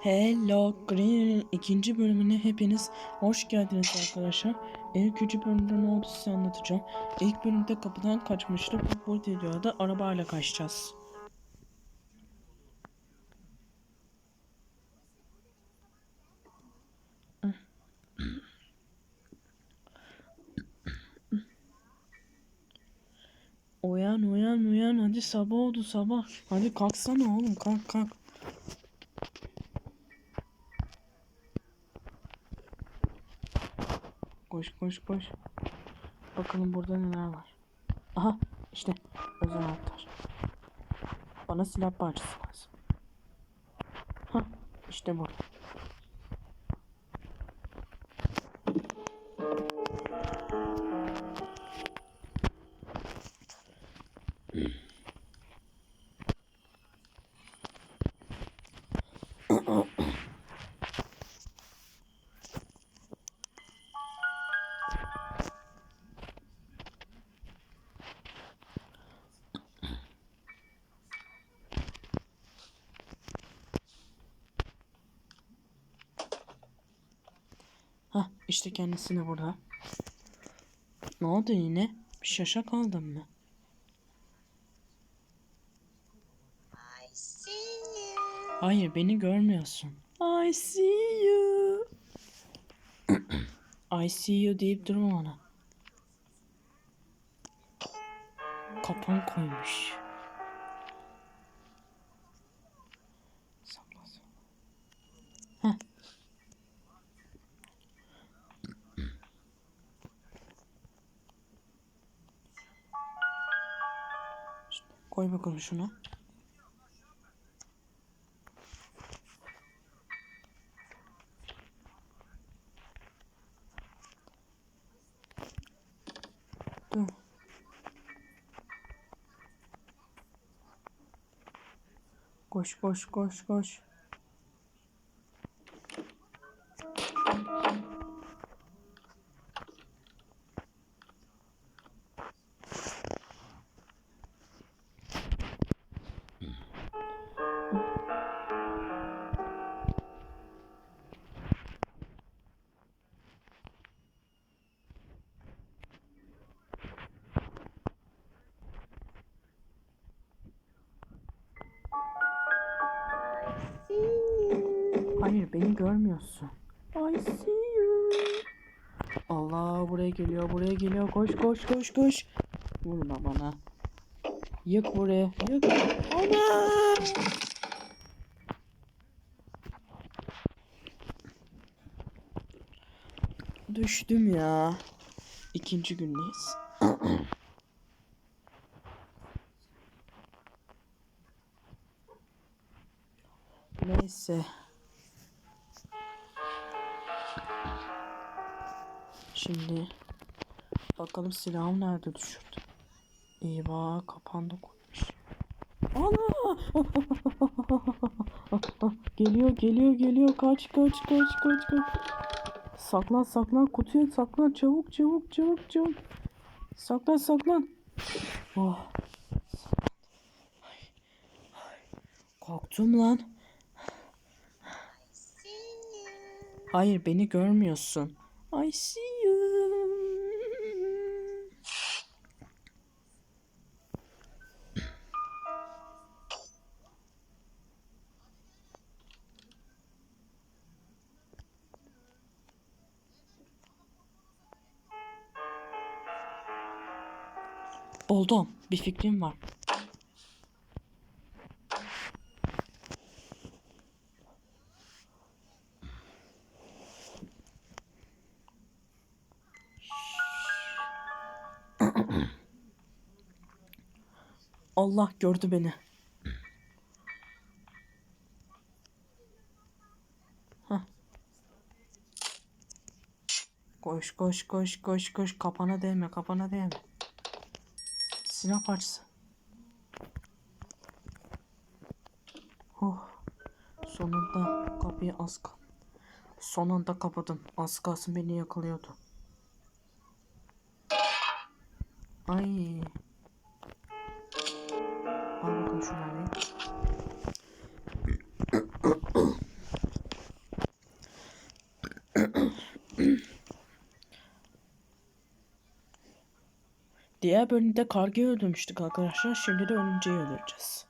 Hello Green'in ikinci bölümüne hepiniz hoş geldiniz arkadaşlar. İlk üçü bölümde ne oldu size anlatacağım. İlk bölümde kapıdan kaçmıştık. Bu videoda arabayla kaçacağız. Uyan uyan uyan hadi sabah oldu sabah. Hadi kalksana oğlum kalk kalk. Koş koş koş. Bakalım burada neler var. Aha işte özel anahtar. Bana silah parçası lazım. Ha işte bu. İşte kendisi de burada. Ne oldu yine? Şaşa kaldın mı? Hayır beni görmüyorsun. I see you. I see you deyip durma ona. Kapan koymuş. Koy bakalım şunu. Koş koş koş koş. Koş koş koş koş. Vurma bana. Yık buraya yık. Ana! Düştüm ya. İkinci gündeyiz. Neyse. Şimdi bakalım silahım nerede düşürdü. Eyvah kapandı koymuş. Ana! geliyor geliyor geliyor kaç kaç kaç kaç kaç. Saklan saklan kutuya saklan çabuk çabuk çabuk çabuk. Saklan saklan. Oh. Ay, ay. Korktum lan. Hayır beni görmüyorsun. I see Buldum. Bir fikrim var. Allah gördü beni. Hah. Koş koş koş koş koş kapana değme kapana değme. Silah parçası. Oh. Sonunda kapıyı az. Son anda kapadım. Az kalsın beni yakalıyordu. Ay. Al bakalım şunları. Diğer bölümde kargayı öldürmüştük arkadaşlar. Şimdi de örümceği öldüreceğiz.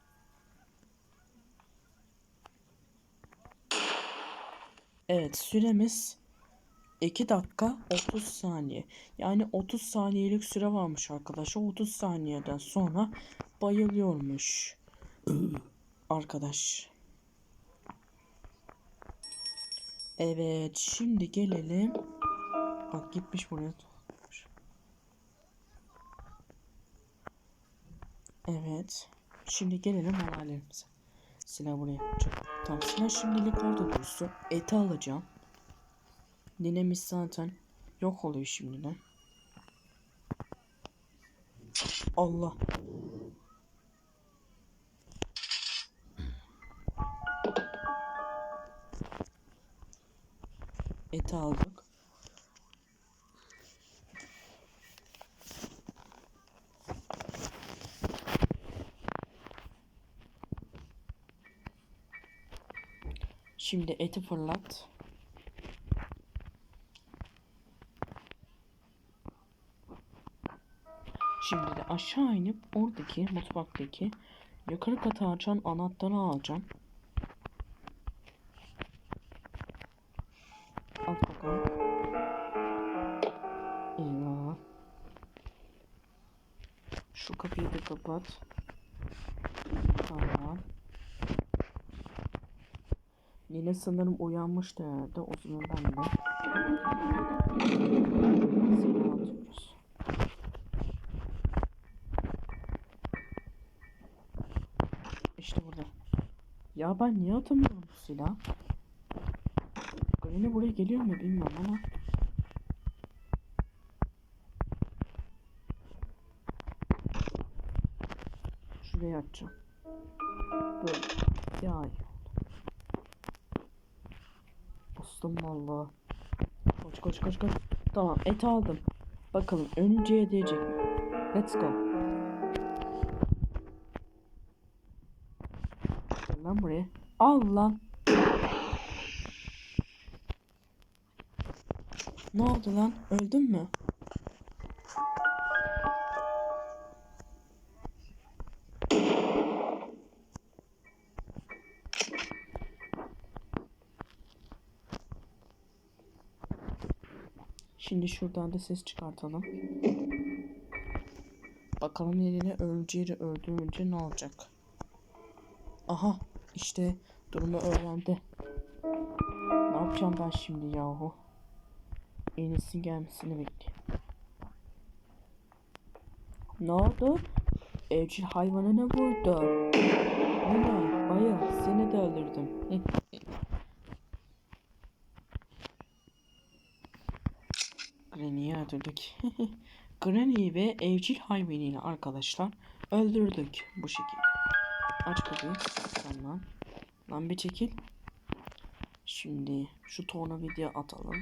Evet süremiz 2 dakika 30 saniye. Yani 30 saniyelik süre varmış arkadaşlar. 30 saniyeden sonra bayılıyormuş. Arkadaş. Evet şimdi gelelim. Bak gitmiş buraya. Evet. Şimdi gelelim halallerimize. Silah buraya yapacağım. Tamam silah şimdilik orada dursun. Eti alacağım. Ninemiz zaten yok oluyor şimdiden. Allah. Eti aldık. Şimdi eti fırlat. Şimdi de aşağı inip oradaki mutfaktaki yukarı kata açan anahtarı alacağım. Al bakalım. Eyvah. Şu kapıyı da kapat. Tamam. Yine sanırım uyanmıştı herhalde. O zaman ben de atıyoruz. İşte burada. Ya ben niye atamıyorum bu silah? Granny buraya geliyor mu bilmiyorum ama. Şuraya atacağım. Böyle. Ya Bastım valla. Koş koş koş koş. Tamam et aldım. Bakalım önce diyecek mi? Let's go. Gel lan buraya. Al lan. Ne oldu lan? Öldün mü? Şimdi şuradan da ses çıkartalım. Bakalım yerine örümceği öldürünce ne olacak? Aha işte durumu öğrendi. Ne yapacağım ben şimdi yahu? En gelmesini bekleyeyim. Ne oldu? Evcil hayvanına vurdu. Ne? Baya seni de öldürdüm. Granny'i öldürdük. Granny ve evcil hayvanıyla arkadaşlar öldürdük bu şekilde. Aç kapıyı. Tamam. Lan bir çekil. Şimdi şu tornavida atalım.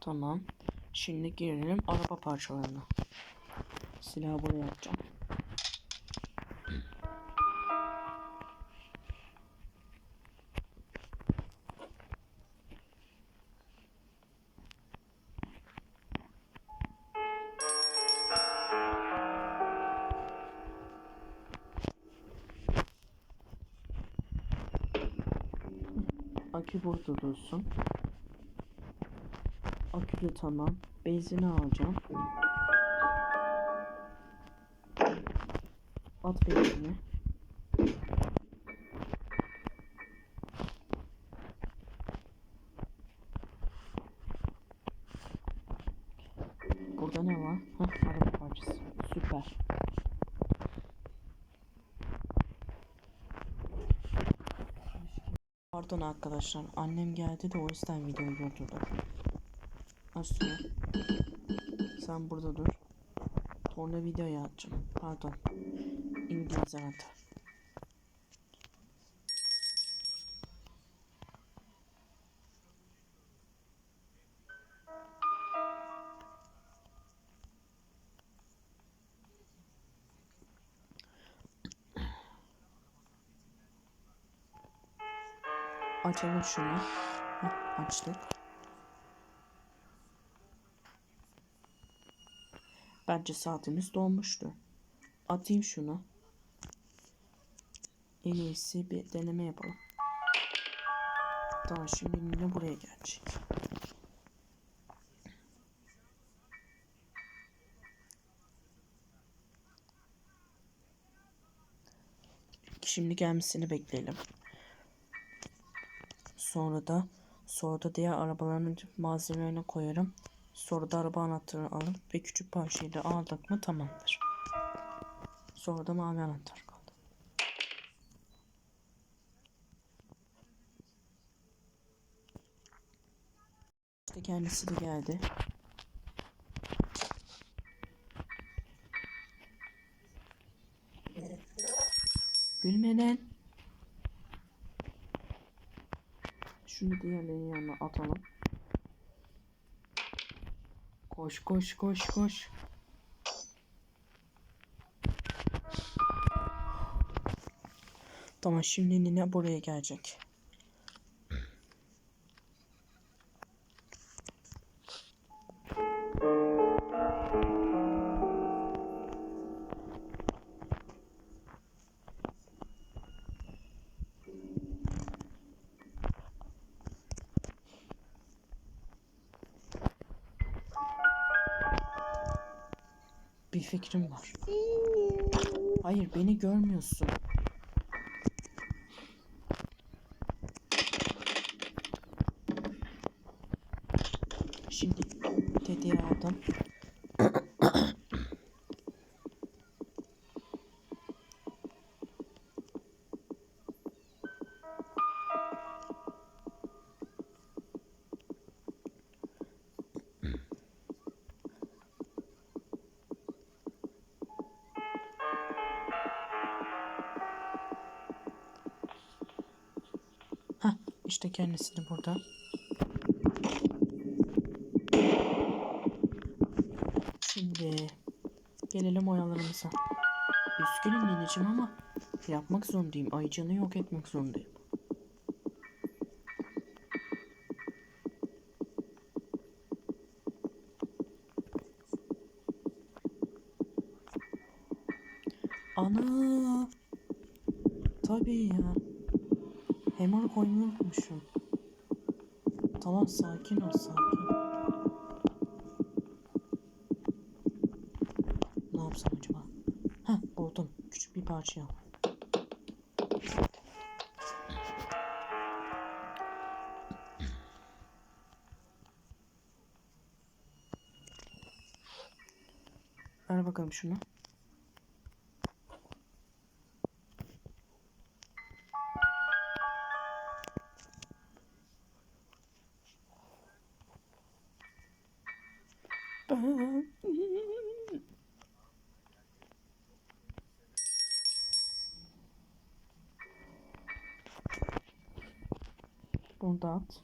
Tamam. Şimdi girelim araba parçalarına. Silahı buraya atacağım. Akü burada dursun. Akü de tamam. Benzini alacağım. At benzini. Burada ne var? Heh, araba parçası. Süper. Pardon arkadaşlar. Annem geldi de o yüzden videoyu durdurdum. Aslı. Sen burada dur. Sonra videoyu açacağım. Pardon. İngiliz anahtar. Açalım şunu. Açtık. Bence saatimiz dolmuştu. Atayım şunu. En iyisi bir deneme yapalım. Tamam şimdi yine buraya gelecek. Şimdi gelmesini bekleyelim. Sonra da sonra da diğer arabaların malzemelerini koyarım. Sonra da araba anahtarını alıp ve küçük parçayı da aldık mı tamamdır. Sonra da mavi anahtar kaldı. İşte kendisi de geldi. Gülmeden. Şunu diğerlerinin yanına atalım. Koş koş koş koş. Tamam şimdi Nine buraya gelecek. Fikrim var. Hayır beni görmüyorsun. Şimdi dediği aldım. İşte kendisi de burada. Şimdi gelelim oyalarımıza. Üzgünüm Nineciğim ama yapmak zorundayım. Ayıcanı yok etmek zorundayım. Ana! Tabii ya. Koymayı unutmuşum. Tamam sakin ol sakin. Ne yapsam acaba? Heh buldum. Küçük bir parça. Ver bakalım şunu. Bunu da at.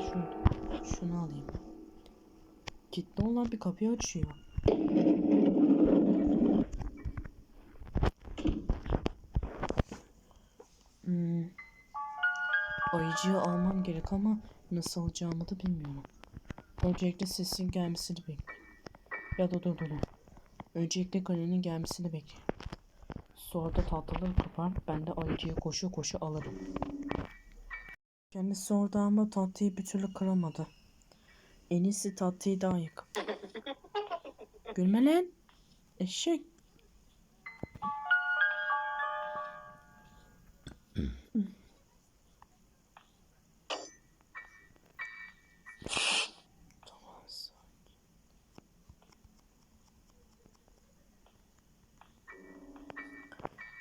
Şuydu. Şunu alayım. Kilitli olan bir kapıyı açıyor. Ayıcığı almam gerek ama nasıl alacağımı da bilmiyorum. Öncelikle sesin gelmesini bekliyorum. Ya da dur dur dur. Öncelikle Granny'nin gelmesini bekliyorum. Sonra da tahtaları kopar. Ben de ayıcığı koşu koşu alırım. Kendisi orada ama tatlıyı bir türlü kıramadı. En iyisi tatlıyı daha yakın. Gülme lan. Eşek.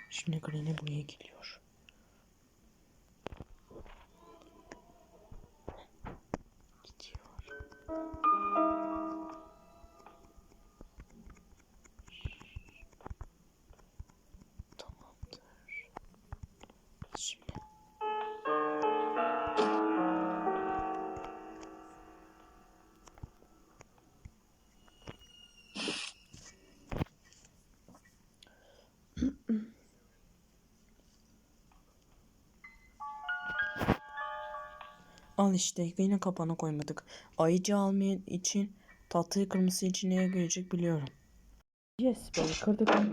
Şimdi Granny buraya geliyor. Al işte yine kapağına koymadık. Ayıcı almayan için tahtayı kırmızı için neye gelecek biliyorum. Yes böyle kırdık abi.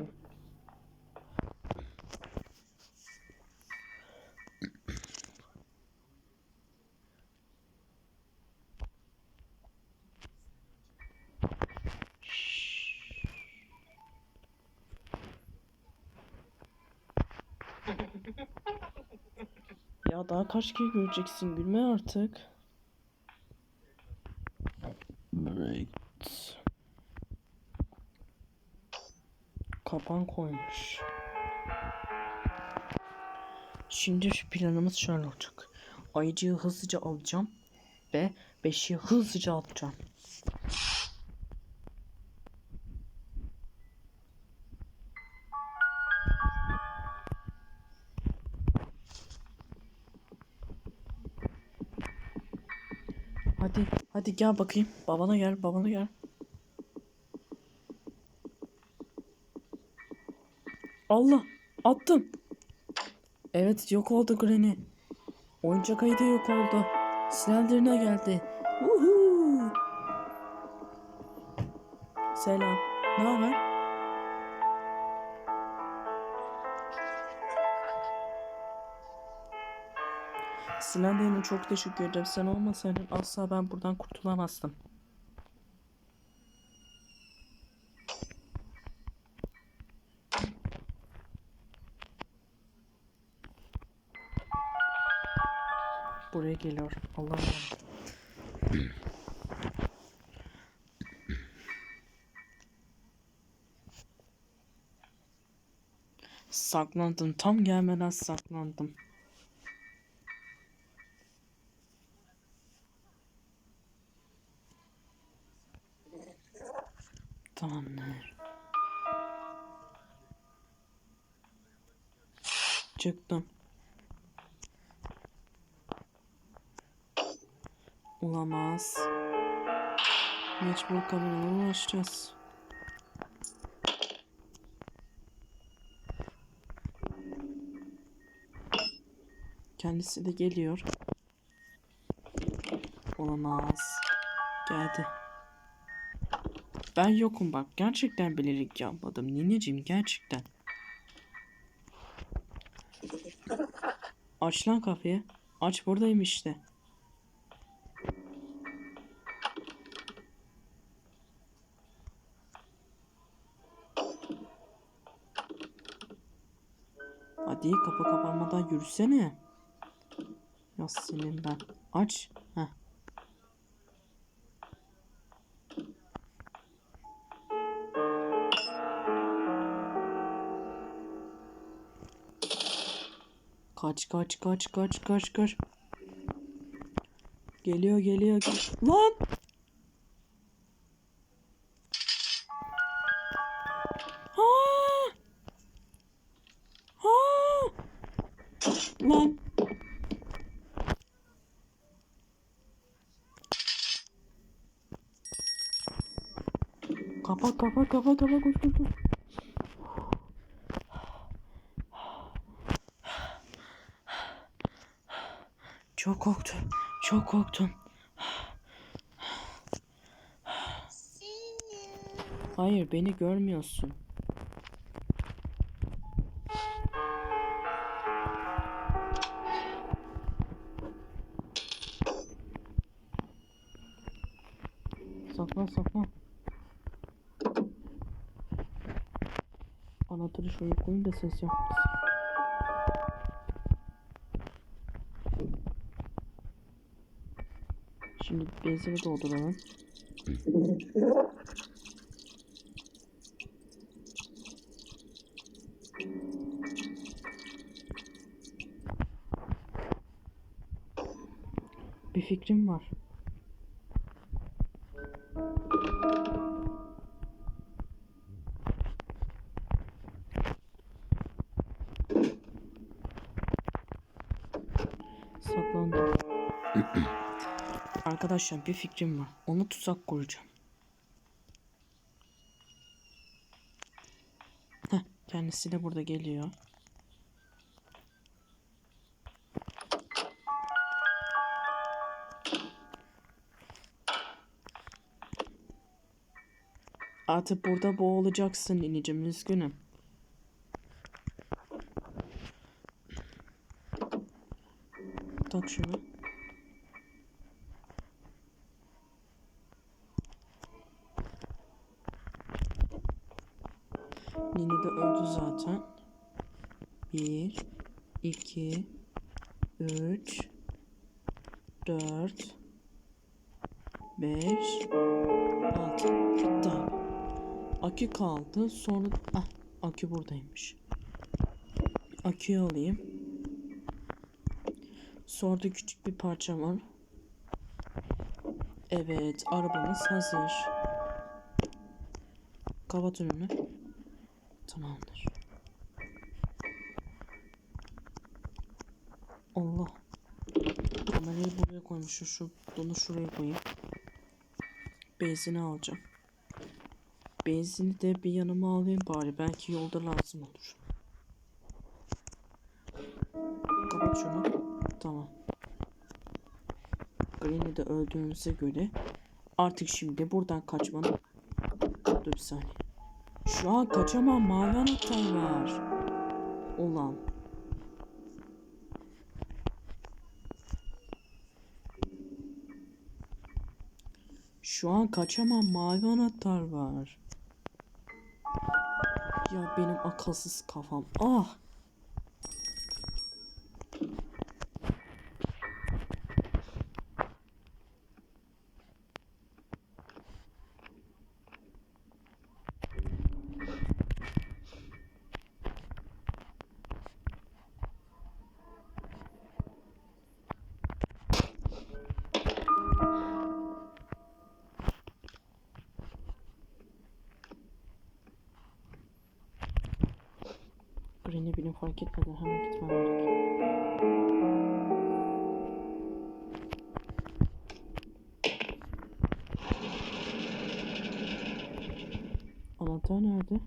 Ya daha kaç kere göreceksin gülme artık. Evet. Kapan koymuş. Şimdi şu planımız şöyle olacak. Ayıcığı hızlıca alacağım ve beşiği hızlıca atacağım. Hadi, hadi gel bakayım. Babana gel, babana gel. Allah, attım. Evet, yok oldu Granny. Oyuncak ayı da yok oldu. Slender'ına geldi. Uhu. Selam. Ne haber? Slender'ine çok teşekkür ederim. Sen olmasaydın asla ben buradan kurtulamazdım. Buraya geliyor. Allah'ım. Saklandım. Tam gelmeden saklandım. Çıktım. Olamaz. Mecbur kameralara ulaşacağız. Kendisi de geliyor. Olamaz. Geldi. Ben yokum bak. Gerçekten bilerek yapmadım. Nineciğim gerçekten. Aç lan kapıyı. Aç buradayım işte. Hadi kapı kapanmadan yürüsene. Ya senin ben. Aç. Kaç kaç kaç kaç kaç kaç. Geliyor geliyor. gel- Lan! Aa! Aa! Lan! Kapat kapat kapat kapat koş koş koş. Çok korktum. Çok korktum. Hayır beni görmüyorsun. Saklan saklan. Anahtarı şöyle koyun da ses yapmasın. Benzini dolduralım. Arkadaşlar bir fikrim var. Onu tuzak kuracağım. Heh, kendisi de burada geliyor. Artık burada boğulacaksın inicim üzgünüm. Tak şunu. Nini de öldü zaten. Bir, iki, üç, dört, beş, altı. Bitti abi. Akü kaldı. Sonra... Ah, akü buradaymış. Aküyü alayım. Sonra da küçük bir parça var. Evet, arabamız hazır. Kapat önünü. Tamamdır. Allah. Kamerayı buraya koymuşum. Şu bunu şuraya koyayım. Benzini alacağım. Benzini de bir yanıma alayım bari. Belki yolda lazım olur. Kapat şunu. Tamam. Green'i de öldüğümüze göre artık şimdi buradan kaçmanın Dur bir saniye. Şu an kaçamam. Mavi anahtar var. Ulan. Şu an kaçamam. Mavi anahtar var. Ya benim akılsız kafam. Ah. Benim fark etmeden hemen gitmem gerekiyor. Anahtar nerede?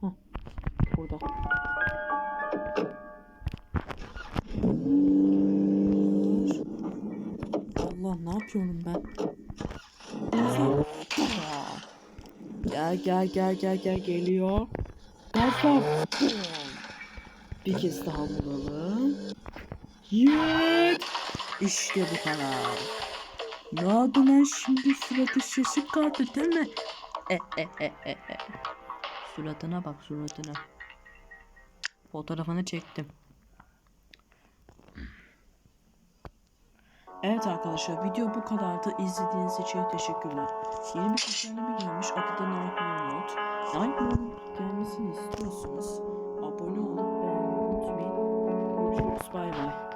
Hah, burada. Allah ne yapıyorum ben? Gel gel gel gel gel geliyor. Gazlar. Bir kez daha vuralım. Yet. İşte bu kadar. Ne oldu lan şimdi suratı şaşık kaldı değil mi? E, e, e, e, e. Suratına bak suratına. Fotoğrafını çektim. Evet arkadaşlar video bu kadardı. İzlediğiniz için teşekkürler. Yeni bir düzenleme gelmiş. Adı da Nightmare Note. Note gelmesini istiyorsanız abone olup beğenmeyi unutmayın. Görüşürüz bay bay.